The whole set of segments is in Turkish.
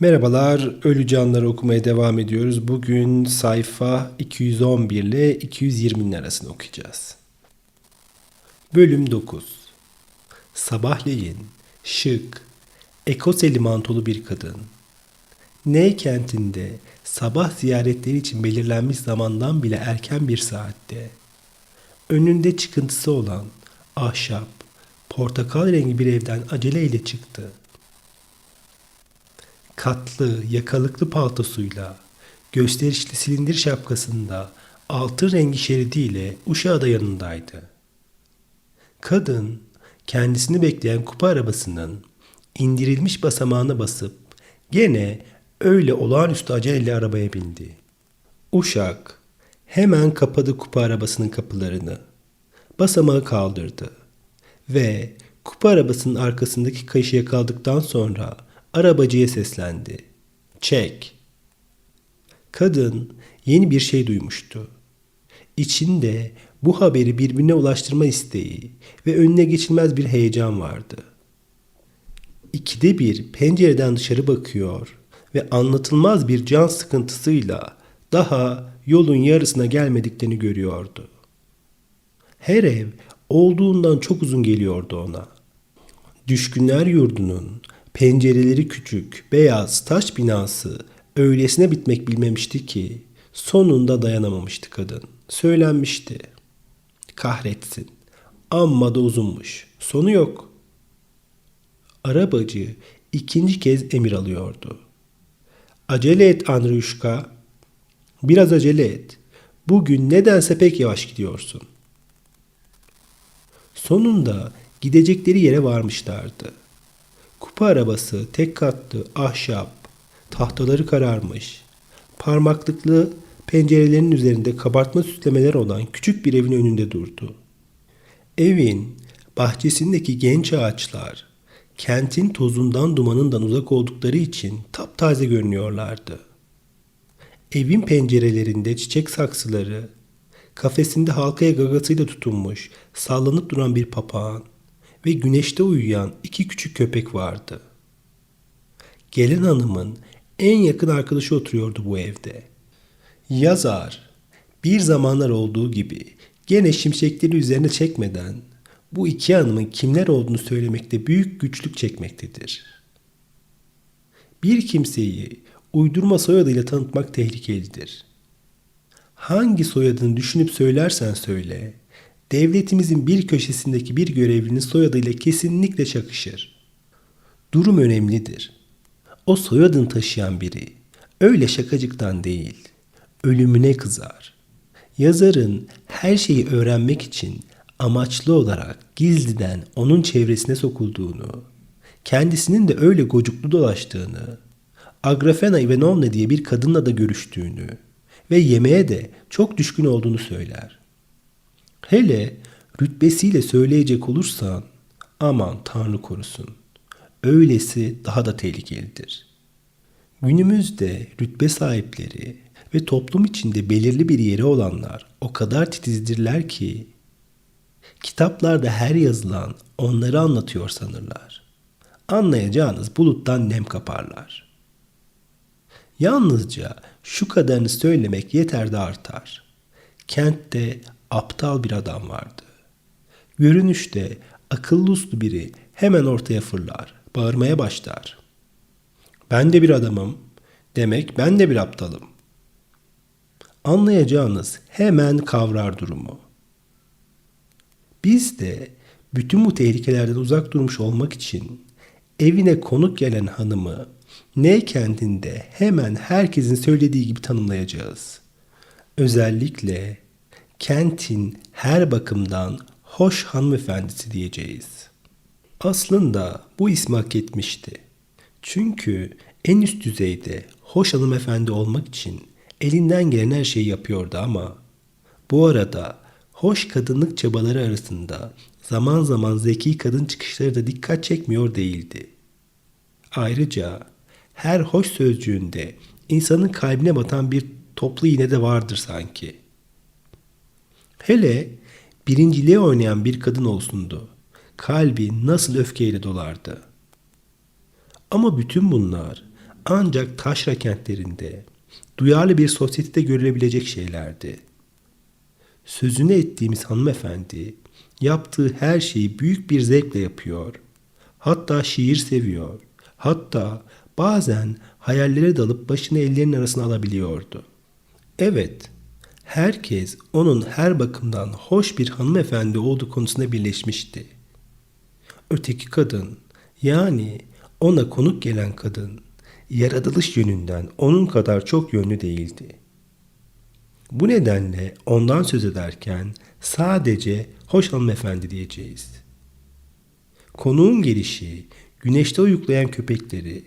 Merhabalar, Ölü Canları okumaya devam ediyoruz. Bugün sayfa 211 ile 220'nin arasını okuyacağız. Bölüm 9 Sabahleyin, şık, ekoseli mantolu bir kadın. N kentinde sabah ziyaretleri için belirlenmiş zamandan bile erken bir saatte. Önünde çıkıntısı olan ahşap, portakal rengi bir evden aceleyle çıktı katlı, yakalıklı paltosuyla, gösterişli silindir şapkasında altın rengi şeridiyle uşağı da yanındaydı. Kadın, kendisini bekleyen kupa arabasının indirilmiş basamağına basıp gene öyle olağanüstü aceleyle arabaya bindi. Uşak hemen kapadı kupa arabasının kapılarını. Basamağı kaldırdı ve kupa arabasının arkasındaki kayışı yakaladıktan sonra arabacıya seslendi. Çek. Kadın yeni bir şey duymuştu. İçinde bu haberi birbirine ulaştırma isteği ve önüne geçilmez bir heyecan vardı. İkide bir pencereden dışarı bakıyor ve anlatılmaz bir can sıkıntısıyla daha yolun yarısına gelmediklerini görüyordu. Her ev olduğundan çok uzun geliyordu ona. Düşkünler yurdunun pencereleri küçük, beyaz taş binası öylesine bitmek bilmemişti ki sonunda dayanamamıştı kadın. Söylenmişti. Kahretsin. Amma da uzunmuş. Sonu yok. Arabacı ikinci kez emir alıyordu. Acele et Andriyuşka. Biraz acele et. Bugün nedense pek yavaş gidiyorsun. Sonunda gidecekleri yere varmışlardı. Kupa arabası tek katlı ahşap, tahtaları kararmış, parmaklıklı pencerelerin üzerinde kabartma süslemeler olan küçük bir evin önünde durdu. Evin bahçesindeki genç ağaçlar kentin tozundan dumanından uzak oldukları için taptaze görünüyorlardı. Evin pencerelerinde çiçek saksıları, kafesinde halkaya gagasıyla tutunmuş, sallanıp duran bir papağan, ve güneşte uyuyan iki küçük köpek vardı. Gelin hanımın en yakın arkadaşı oturuyordu bu evde. Yazar bir zamanlar olduğu gibi gene şimşekleri üzerine çekmeden bu iki hanımın kimler olduğunu söylemekte büyük güçlük çekmektedir. Bir kimseyi uydurma soyadıyla tanıtmak tehlikelidir. Hangi soyadını düşünüp söylersen söyle, devletimizin bir köşesindeki bir görevlinin soyadıyla kesinlikle çakışır. Durum önemlidir. O soyadını taşıyan biri öyle şakacıktan değil, ölümüne kızar. Yazarın her şeyi öğrenmek için amaçlı olarak gizliden onun çevresine sokulduğunu, kendisinin de öyle gocuklu dolaştığını, Agrafena Ivanovna diye bir kadınla da görüştüğünü ve yemeğe de çok düşkün olduğunu söyler. Hele rütbesiyle söyleyecek olursan aman Tanrı korusun. Öylesi daha da tehlikelidir. Günümüzde rütbe sahipleri ve toplum içinde belirli bir yeri olanlar o kadar titizdirler ki kitaplarda her yazılan onları anlatıyor sanırlar. Anlayacağınız buluttan nem kaparlar. Yalnızca şu kadarını söylemek yeter de artar. Kentte aptal bir adam vardı. Görünüşte akıllı uslu biri hemen ortaya fırlar, bağırmaya başlar. Ben de bir adamım, demek ben de bir aptalım. Anlayacağınız hemen kavrar durumu. Biz de bütün bu tehlikelerden uzak durmuş olmak için evine konuk gelen hanımı ne kendinde hemen herkesin söylediği gibi tanımlayacağız. Özellikle kentin her bakımdan hoş hanımefendisi diyeceğiz. Aslında bu ismi hak etmişti. Çünkü en üst düzeyde hoş hanımefendi olmak için elinden gelen her şeyi yapıyordu ama bu arada hoş kadınlık çabaları arasında zaman zaman zeki kadın çıkışları da dikkat çekmiyor değildi. Ayrıca her hoş sözcüğünde insanın kalbine batan bir toplu iğne de vardır sanki.'' Hele birinciliğe oynayan bir kadın olsundu. Kalbi nasıl öfkeyle dolardı. Ama bütün bunlar ancak taşra kentlerinde, duyarlı bir sosyetede görülebilecek şeylerdi. Sözünü ettiğimiz hanımefendi yaptığı her şeyi büyük bir zevkle yapıyor. Hatta şiir seviyor. Hatta bazen hayallere dalıp başını ellerinin arasına alabiliyordu. Evet, herkes onun her bakımdan hoş bir hanımefendi olduğu konusunda birleşmişti. Öteki kadın, yani ona konuk gelen kadın, yaratılış yönünden onun kadar çok yönlü değildi. Bu nedenle ondan söz ederken sadece hoş hanımefendi diyeceğiz. Konuğun gelişi, güneşte uyuklayan köpekleri,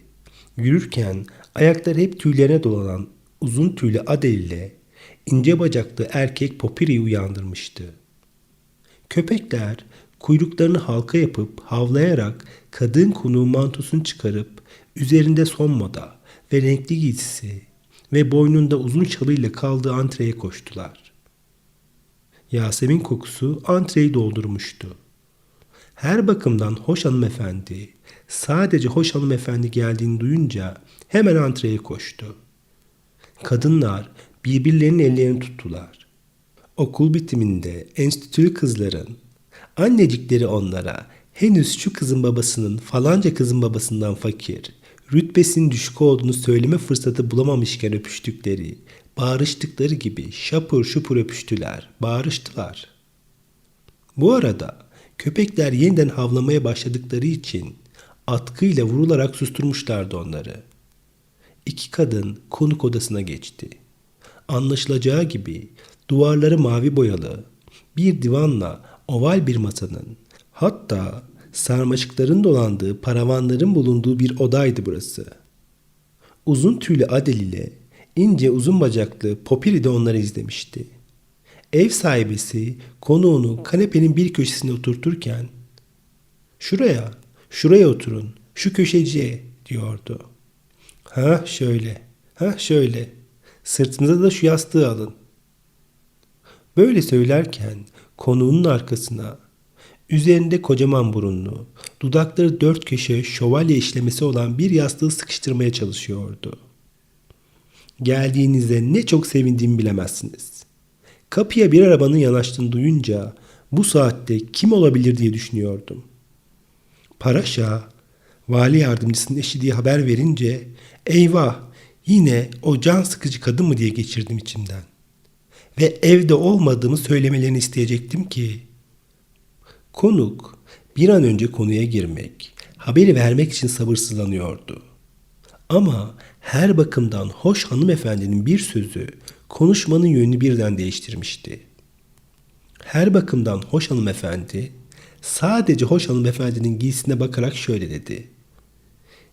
yürürken ayakları hep tüylerine dolanan uzun tüylü Adel ile ince bacaklı erkek Popiri'yi uyandırmıştı. Köpekler kuyruklarını halka yapıp havlayarak kadın konuğun mantosunu çıkarıp üzerinde son moda ve renkli giysisi ve boynunda uzun çalıyla kaldığı antreye koştular. Yasemin kokusu antreyi doldurmuştu. Her bakımdan hoş hanımefendi, sadece hoş hanımefendi geldiğini duyunca hemen antreye koştu. Kadınlar birbirlerinin ellerini tuttular. Okul bitiminde enstitülü kızların, annecikleri onlara henüz şu kızın babasının falanca kızın babasından fakir, rütbesinin düşük olduğunu söyleme fırsatı bulamamışken öpüştükleri, bağırıştıkları gibi şapur şupur öpüştüler, bağırıştılar. Bu arada köpekler yeniden havlamaya başladıkları için atkıyla vurularak susturmuşlardı onları. İki kadın konuk odasına geçti. Anlaşılacağı gibi duvarları mavi boyalı, bir divanla oval bir masanın, hatta sarmaşıkların dolandığı paravanların bulunduğu bir odaydı burası. Uzun tüylü Adel ile ince uzun bacaklı Popiri de onları izlemişti. Ev sahibesi konuğunu kanepenin bir köşesine oturturken ''Şuraya, şuraya oturun, şu köşeciye'' diyordu. ''Ha şöyle, ha şöyle, sırtınıza da şu yastığı alın.'' Böyle söylerken konuğunun arkasına üzerinde kocaman burunlu, dudakları dört köşe şövalye işlemesi olan bir yastığı sıkıştırmaya çalışıyordu. Geldiğinize ne çok sevindiğimi bilemezsiniz. Kapıya bir arabanın yanaştığını duyunca bu saatte kim olabilir diye düşünüyordum. Paraşa, vali yardımcısının eşi diye haber verince eyvah yine o can sıkıcı kadın mı diye geçirdim içimden. Ve evde olmadığımı söylemelerini isteyecektim ki konuk bir an önce konuya girmek, haberi vermek için sabırsızlanıyordu. Ama her bakımdan hoş hanımefendinin bir sözü konuşmanın yönünü birden değiştirmişti. Her bakımdan hoş hanımefendi sadece hoş hanımefendinin giysisine bakarak şöyle dedi.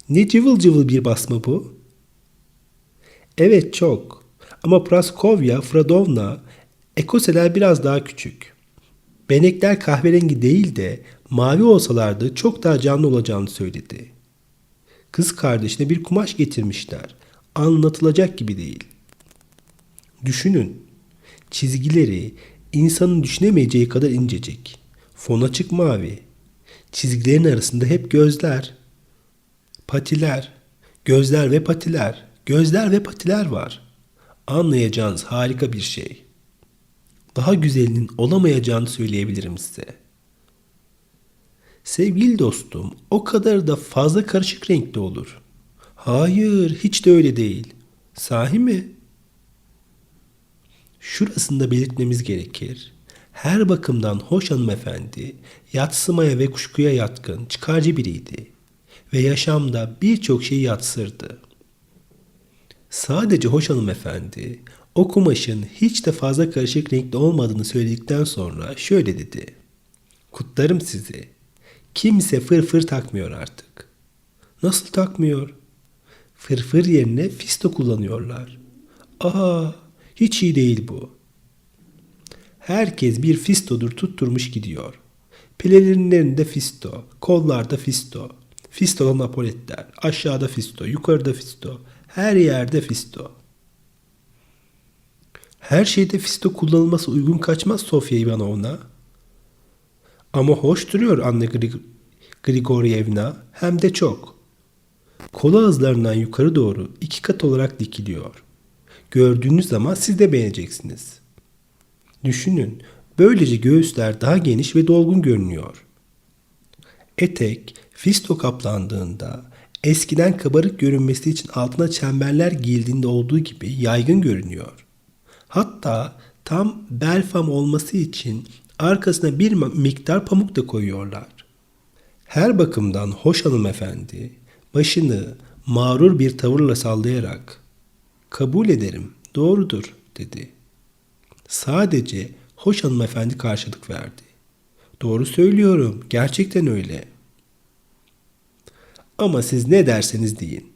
Ne cıvıl cıvıl bir basma bu? Evet çok. Ama Praskovya, Fradovna, Ekoseler biraz daha küçük. Benekler kahverengi değil de mavi olsalardı çok daha canlı olacağını söyledi. Kız kardeşine bir kumaş getirmişler. Anlatılacak gibi değil. Düşünün. Çizgileri insanın düşünemeyeceği kadar incecik. Fon açık mavi. Çizgilerin arasında hep gözler. Patiler. Gözler ve patiler. Gözler ve patiler var. Anlayacağınız harika bir şey. Daha güzelinin olamayacağını söyleyebilirim size. Sevgili dostum, o kadar da fazla karışık renkli olur. Hayır, hiç de öyle değil. Sahi mi? Şurasında belirtmemiz gerekir. Her bakımdan hoş hanımefendi, yatsımaya ve kuşkuya yatkın, çıkarcı biriydi. Ve yaşamda birçok şeyi yatsırdı. Sadece hoş hanımefendi, o kumaşın hiç de fazla karışık renkli olmadığını söyledikten sonra şöyle dedi. Kutlarım sizi. Kimse fırfır takmıyor artık. Nasıl takmıyor? Fırfır yerine fisto kullanıyorlar. Aa, hiç iyi değil bu. Herkes bir fistodur tutturmuş gidiyor. Pelerinlerinde fisto, kollarda fisto, fistolu napoletler, aşağıda fisto, yukarıda fisto, her yerde fisto. Her şeyde fisto kullanılması uygun kaçmaz Sofya Ivanovna. Ama hoş duruyor Anne Grig Grigoryevna hem de çok. Kolu ağızlarından yukarı doğru iki kat olarak dikiliyor. Gördüğünüz zaman siz de beğeneceksiniz. Düşünün, böylece göğüsler daha geniş ve dolgun görünüyor. Etek fisto kaplandığında eskiden kabarık görünmesi için altına çemberler giyildiğinde olduğu gibi yaygın görünüyor. Hatta tam bel fam olması için arkasına bir miktar pamuk da koyuyorlar. Her bakımdan hoş hanımefendi başını mağrur bir tavırla sallayarak kabul ederim doğrudur dedi. Sadece hoş hanımefendi karşılık verdi. Doğru söylüyorum gerçekten öyle. Ama siz ne derseniz deyin.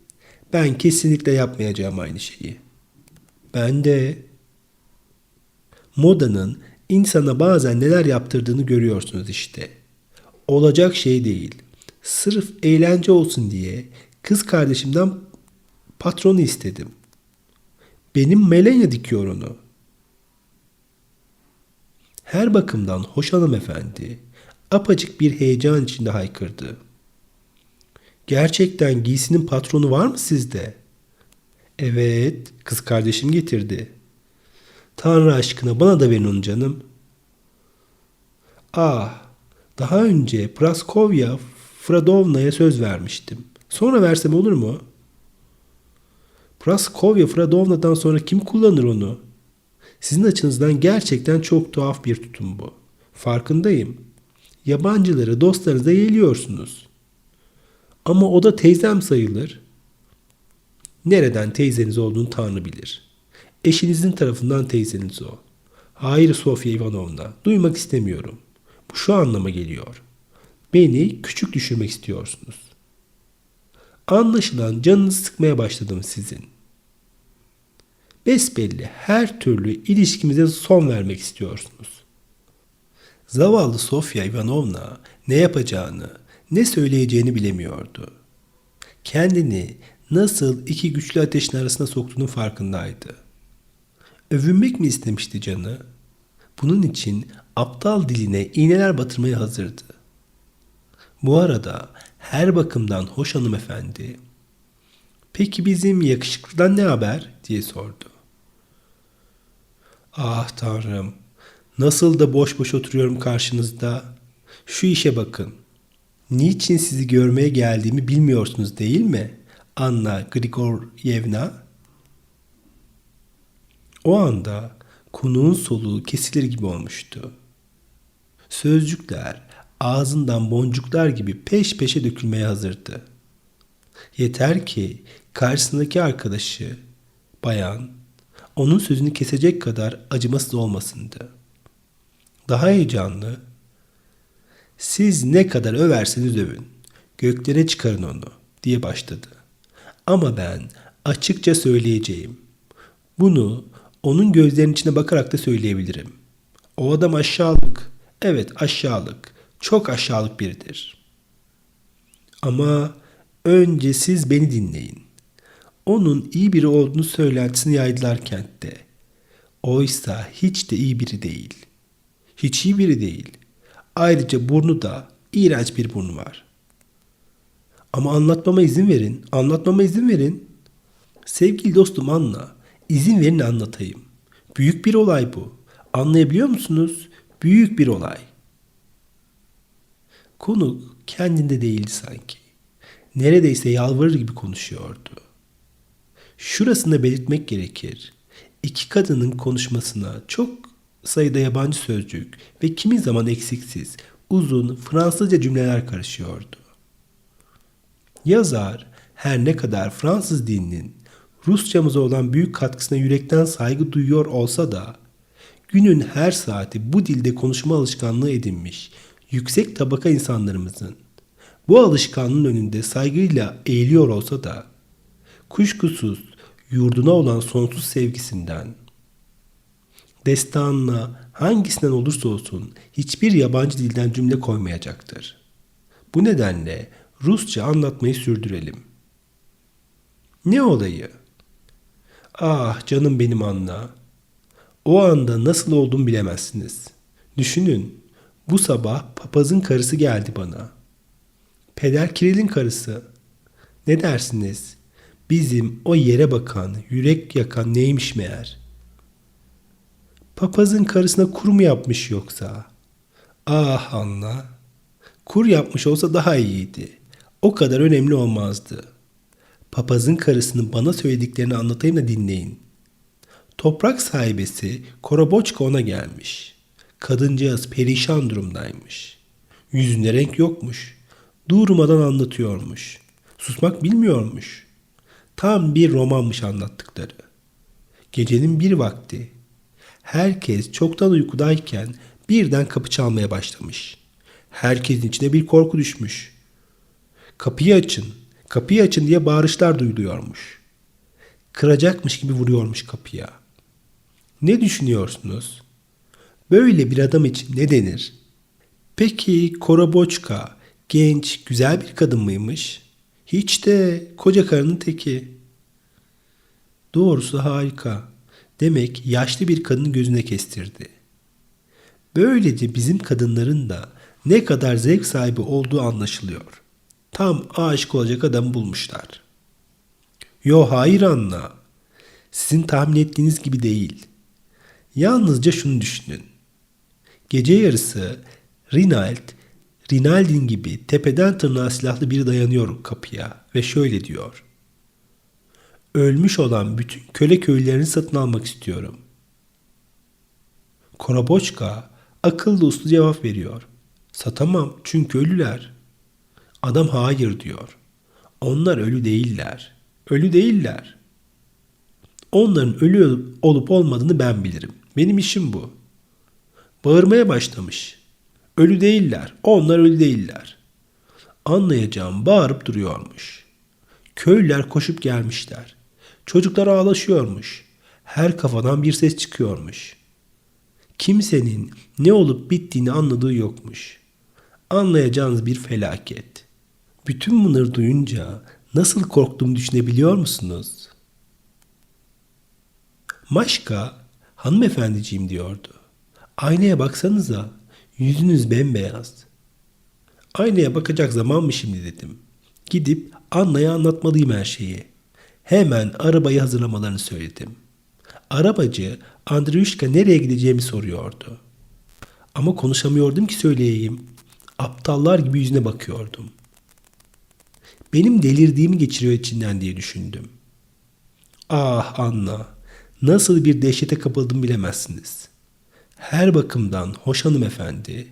Ben kesinlikle yapmayacağım aynı şeyi. Ben de modanın insana bazen neler yaptırdığını görüyorsunuz işte. Olacak şey değil. Sırf eğlence olsun diye kız kardeşimden patronu istedim. Benim Melenya dikiyor onu. Her bakımdan hoş hanımefendi apacık bir heyecan içinde haykırdı. Gerçekten giysinin patronu var mı sizde? Evet, kız kardeşim getirdi. Tanrı aşkına bana da verin onu canım. Ah, daha önce Praskovya Fradovna'ya söz vermiştim. Sonra versem olur mu? Praskovya Fradovna'dan sonra kim kullanır onu? Sizin açınızdan gerçekten çok tuhaf bir tutum bu. Farkındayım. Yabancıları dostlarınıza yeğliyorsunuz. Ama o da teyzem sayılır. Nereden teyzeniz olduğunu Tanrı bilir. Eşinizin tarafından teyzeniz o. Hayır Sofya Ivanovna, duymak istemiyorum. Bu şu anlama geliyor. Beni küçük düşürmek istiyorsunuz. Anlaşılan canınızı sıkmaya başladım sizin. Besbelli her türlü ilişkimize son vermek istiyorsunuz. Zavallı Sofya Ivanovna ne yapacağını, ne söyleyeceğini bilemiyordu. Kendini nasıl iki güçlü ateşin arasına soktuğunun farkındaydı. Övünmek mi istemişti canı? Bunun için aptal diline iğneler batırmaya hazırdı. Bu arada her bakımdan hoş hanımefendi, peki bizim yakışıklıdan ne haber diye sordu. Ah tanrım, nasıl da boş boş oturuyorum karşınızda. Şu işe bakın. Niçin sizi görmeye geldiğimi bilmiyorsunuz değil mi? Anna Grigoryevna. O anda konuğun soluğu kesilir gibi olmuştu. Sözcükler ağzından boncuklar gibi peş peşe dökülmeye hazırdı. Yeter ki karşısındaki arkadaşı, bayan, onun sözünü kesecek kadar acımasız olmasındı. Daha heyecanlı, siz ne kadar överseniz övün, göklere çıkarın onu diye başladı. Ama ben açıkça söyleyeceğim. Bunu onun gözlerinin içine bakarak da söyleyebilirim. O adam aşağılık. Evet aşağılık. Çok aşağılık biridir. Ama önce siz beni dinleyin. Onun iyi biri olduğunu söylentisini yaydılar kentte. Oysa hiç de iyi biri değil. Hiç iyi biri değil. Ayrıca burnu da iğrenç bir burnu var. Ama anlatmama izin verin. Anlatmama izin verin. Sevgili dostum anla. İzin verin anlatayım. Büyük bir olay bu. Anlayabiliyor musunuz? Büyük bir olay. Konuk kendinde değildi sanki. Neredeyse yalvarır gibi konuşuyordu. Şurasında belirtmek gerekir. İki kadının konuşmasına çok sayıda yabancı sözcük ve kimi zaman eksiksiz, uzun Fransızca cümleler karışıyordu. Yazar her ne kadar Fransız dilinin Rusçamıza olan büyük katkısına yürekten saygı duyuyor olsa da günün her saati bu dilde konuşma alışkanlığı edinmiş yüksek tabaka insanlarımızın bu alışkanlığın önünde saygıyla eğiliyor olsa da kuşkusuz yurduna olan sonsuz sevgisinden destanına hangisinden olursa olsun hiçbir yabancı dilden cümle koymayacaktır. Bu nedenle Rusça anlatmayı sürdürelim. Ne olayı? Ah canım benim Anna. O anda nasıl olduğumu bilemezsiniz. Düşünün. Bu sabah papazın karısı geldi bana. Peder Kiril'in karısı. Ne dersiniz? Bizim o yere bakan, yürek yakan neymiş meğer? Papazın karısına kur mu yapmış yoksa? Ah Anna. Kur yapmış olsa daha iyiydi. O kadar önemli olmazdı. Papazın karısının bana söylediklerini anlatayım da dinleyin. Toprak sahibesi Koroboçka ona gelmiş. Kadıncağız perişan durumdaymış. Yüzünde renk yokmuş. Durmadan anlatıyormuş. Susmak bilmiyormuş. Tam bir romanmış anlattıkları. Gecenin bir vakti. Herkes çoktan uykudayken birden kapı çalmaya başlamış. Herkesin içine bir korku düşmüş. Kapıyı açın, kapıyı açın diye bağırışlar duyuluyormuş. Kıracakmış gibi vuruyormuş kapıya. Ne düşünüyorsunuz? Böyle bir adam için ne denir? Peki Koroboçka genç, güzel bir kadın mıymış? Hiç de koca karının teki. Doğrusu harika. Demek yaşlı bir kadını gözüne kestirdi. Böylece bizim kadınların da ne kadar zevk sahibi olduğu anlaşılıyor. Tam aşık olacak adam bulmuşlar. Yo hayır Anna. Sizin tahmin ettiğiniz gibi değil. Yalnızca şunu düşünün. Gece yarısı Rinald, Rinaldin gibi tepeden tırnağa silahlı biri dayanıyor kapıya ve şöyle diyor. Ölmüş olan bütün köle köylerini satın almak istiyorum. Koraboçka akıllı uslu cevap veriyor. Satamam çünkü ölüler. Adam hayır diyor. Onlar ölü değiller. Ölü değiller. Onların ölü olup olmadığını ben bilirim. Benim işim bu. Bağırmaya başlamış. Ölü değiller. Onlar ölü değiller. Anlayacağım bağırıp duruyormuş. Köylüler koşup gelmişler. Çocuklar ağlaşıyormuş. Her kafadan bir ses çıkıyormuş. Kimsenin ne olup bittiğini anladığı yokmuş. Anlayacağınız bir felaket. Bütün bunları duyunca nasıl korktuğumu düşünebiliyor musunuz? Maşka, hanımefendiciğim diyordu. Aynaya baksanıza, yüzünüz bembeyaz. Aynaya bakacak zaman mı şimdi dedim. Gidip Anna'ya anlatmalıyım her şeyi. Hemen arabayı hazırlamalarını söyledim. Arabacı Andriyuşka nereye gideceğimi soruyordu. Ama konuşamıyordum ki söyleyeyim. Aptallar gibi yüzüne bakıyordum. Benim delirdiğimi geçiriyor içinden diye düşündüm. Ah Anna, nasıl bir dehşete kapıldım bilemezsiniz. Her bakımdan hoş hanımefendi.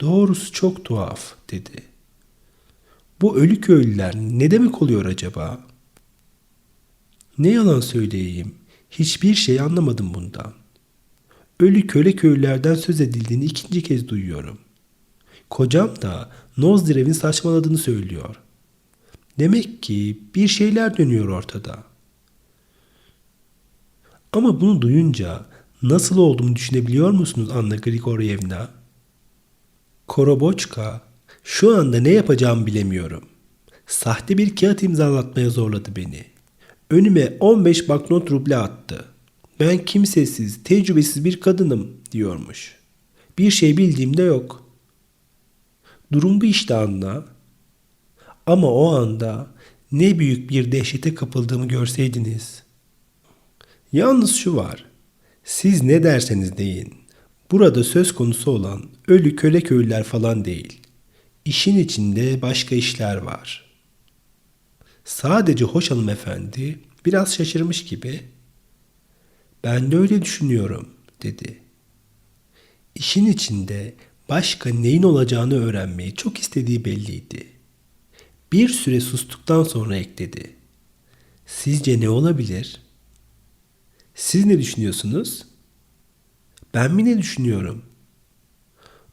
Doğrusu çok tuhaf dedi. Bu ölü köylüler ne demek oluyor acaba? Ne yalan söyleyeyim, hiçbir şey anlamadım bundan. Ölü köle köylülerden söz edildiğini ikinci kez duyuyorum. Kocam da Nozdirev'in saçmaladığını söylüyor. Demek ki bir şeyler dönüyor ortada. Ama bunu duyunca nasıl olduğumu düşünebiliyor musunuz Anna Grigoryevna? Koroboçka, şu anda ne yapacağımı bilemiyorum. Sahte bir kağıt imzalatmaya zorladı beni. Önüme 15 banknot ruble attı. Ben kimsesiz, tecrübesiz bir kadınım diyormuş. Bir şey bildiğim de yok. Durum bu işte Anna. Ama o anda ne büyük bir dehşete kapıldığımı görseydiniz. Yalnız şu var. Siz ne derseniz deyin. Burada söz konusu olan ölü köle köylüler falan değil. İşin içinde başka işler var. Sadece hoş hanımefendi biraz şaşırmış gibi ben de öyle düşünüyorum dedi. İşin içinde başka neyin olacağını öğrenmeyi çok istediği belliydi. Bir süre sustuktan sonra ekledi. Sizce ne olabilir? Siz ne düşünüyorsunuz? Ben mi ne düşünüyorum?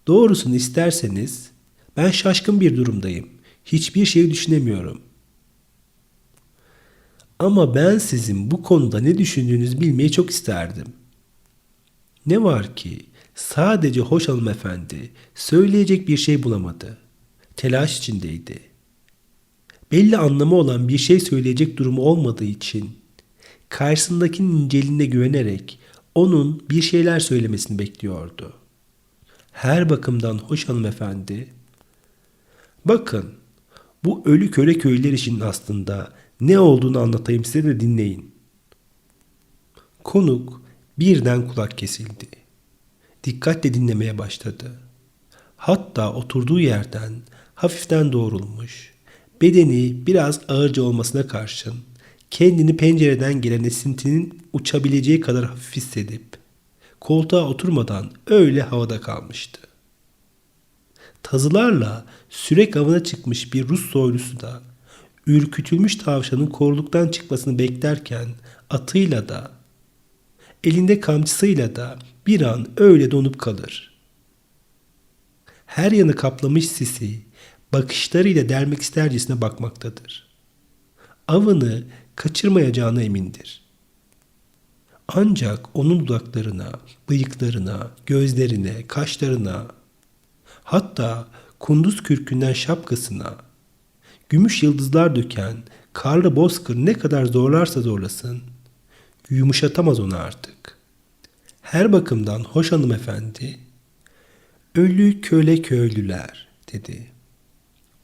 Doğrusunu isterseniz ben şaşkın bir durumdayım. Hiçbir şey düşünemiyorum. Ama ben sizin bu konuda ne düşündüğünüzü bilmeyi çok isterdim. Ne var ki sadece hoş hanımefendi söyleyecek bir şey bulamadı. Telaş içindeydi. Belli anlamı olan bir şey söyleyecek durumu olmadığı için karşısındakinin inceliğine güvenerek onun bir şeyler söylemesini bekliyordu. Her bakımdan hoş hanımefendi, bakın Bu ölü köle köylüler işinin aslında ne olduğunu anlatayım size de dinleyin. Konuk birden kulak kesildi. Dikkatle dinlemeye başladı. Hatta oturduğu yerden hafiften doğrulmuş, bedeni biraz ağırca olmasına karşın kendini pencereden gelen esintinin uçabileceği kadar hafif hissedip koltuğa oturmadan öyle havada kalmıştı. Tazılarla sürek avına çıkmış bir Rus soylusu da ürkütülmüş tavşanın koruluktan çıkmasını beklerken atıyla da elinde kamçısıyla da bir an öyle donup kalır. Her yanı kaplamış sisi bakışlarıyla delmek istercesine bakmaktadır. Avını kaçırmayacağına emindir. Ancak onun dudaklarına, bıyıklarına, gözlerine, kaşlarına, hatta kunduz kürkünden şapkasına, gümüş yıldızlar döken karlı bozkır ne kadar zorlarsa zorlasın, yumuşatamaz onu artık. Her bakımdan hoş hanımefendi, ölü köle köylüler dedi.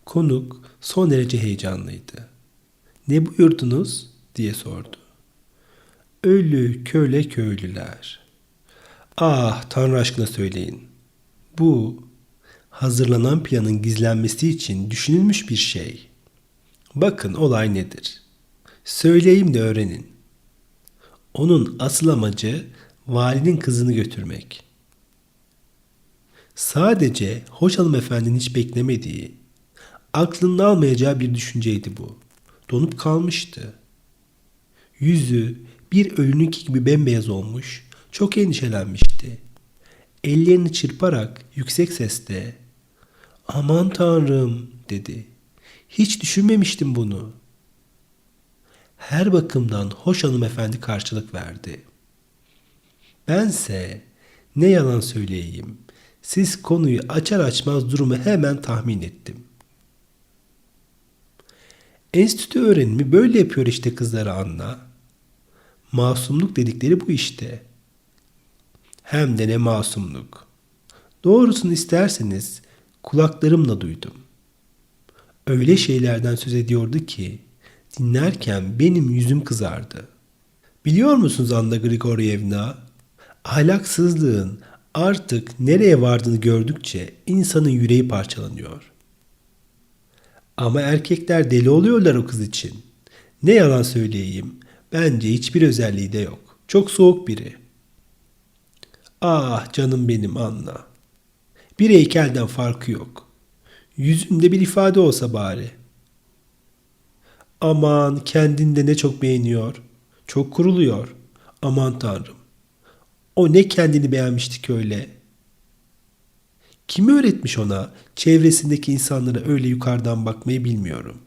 Konuk son derece heyecanlıydı. Ne buyurdunuz diye sordu. Ölü köle köylüler. Ah Tanrı aşkına söyleyin. Bu hazırlanan planın gizlenmesi için düşünülmüş bir şey. Bakın olay nedir? Söyleyeyim de öğrenin. Onun asıl amacı valinin kızını götürmek. Sadece hoş hanımefendinin hiç beklemediği, aklının almayacağı bir düşünceydi bu. Donup kalmıştı. Yüzü bir ölününki gibi bembeyaz olmuş, çok endişelenmişti. Ellerini çırparak yüksek sesle ''Aman tanrım'' dedi. ''Hiç düşünmemiştim bunu.'' Her bakımdan hoş hanımefendi karşılık verdi. Bense ne yalan söyleyeyim, siz konuyu açar açmaz durumu hemen tahmin ettim. Enstitü öğrenimi böyle yapıyor işte kızlara Anna. Masumluk dedikleri bu işte. Hem de ne masumluk. Doğrusunu isterseniz kulaklarımla duydum. Öyle şeylerden söz ediyordu ki dinlerken benim yüzüm kızardı. Biliyor musunuz Anna Grigoryevna? Ahlaksızlığın artık nereye vardığını gördükçe insanın yüreği parçalanıyor. Ama erkekler deli oluyorlar o kız için. Ne yalan söyleyeyim, bence hiçbir özelliği de yok. Çok soğuk biri. Ah canım benim Anna. Bir heykelden farkı yok. Yüzünde bir ifade olsa bari. Aman kendinde ne çok beğeniyor. Çok kuruluyor. Aman tanrım. O ne kendini beğenmişti ki öyle. Kim öğretmiş ona çevresindeki insanlara öyle yukarıdan bakmayı bilmiyorum.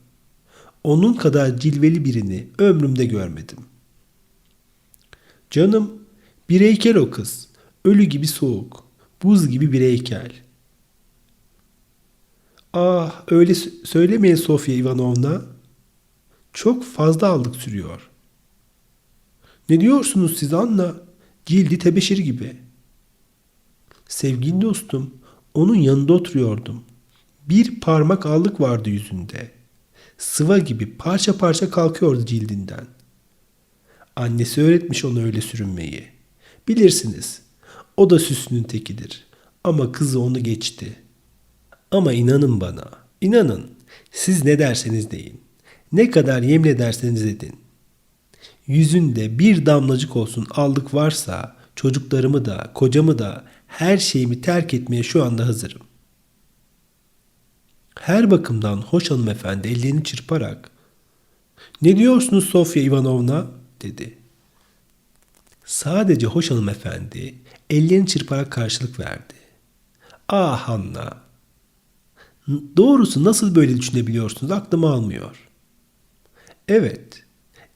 Onun kadar cilveli birini ömrümde görmedim. Canım, bir heykel o kız. Ölü gibi soğuk, buz gibi bir heykel. Ah, öyle söylemeyin Sofya Ivanovna. Çok fazla aldık sürüyor. Ne diyorsunuz siz Anna? Cildi tebeşir gibi. Sevgili dostum, onun yanında oturuyordum. Bir parmak allık vardı yüzünde. Sıva gibi parça parça kalkıyordu cildinden. Annesi öğretmiş ona öyle sürünmeyi. Bilirsiniz, o da süsünün tekidir. Ama kızı onu geçti. Ama inanın bana, inanın. Siz ne derseniz deyin. Ne kadar yemin ederseniz edin. Yüzünde bir damlacık olsun aldık varsa çocuklarımı da, kocamı da, her şeyimi terk etmeye şu anda hazırım. Her bakımdan hoş hanımefendi ellerini çırparak ''Ne diyorsunuz Sofya Ivanovna?'' dedi. Sadece hoş hanımefendi ellerini çırparak karşılık verdi. ''Ah Hanna, doğrusu nasıl böyle düşünebiliyorsunuz aklım almıyor.'' Evet,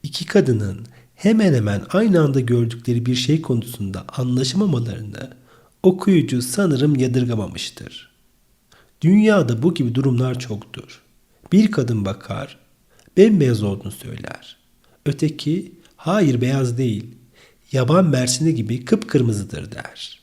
iki kadının hemen hemen aynı anda gördükleri bir şey konusunda anlaşamamalarını okuyucu sanırım yadırgamamıştır. Dünyada bu gibi durumlar çoktur. Bir kadın bakar, bembeyaz olduğunu söyler. Öteki, hayır beyaz değil, yaban mersini gibi kıpkırmızıdır der.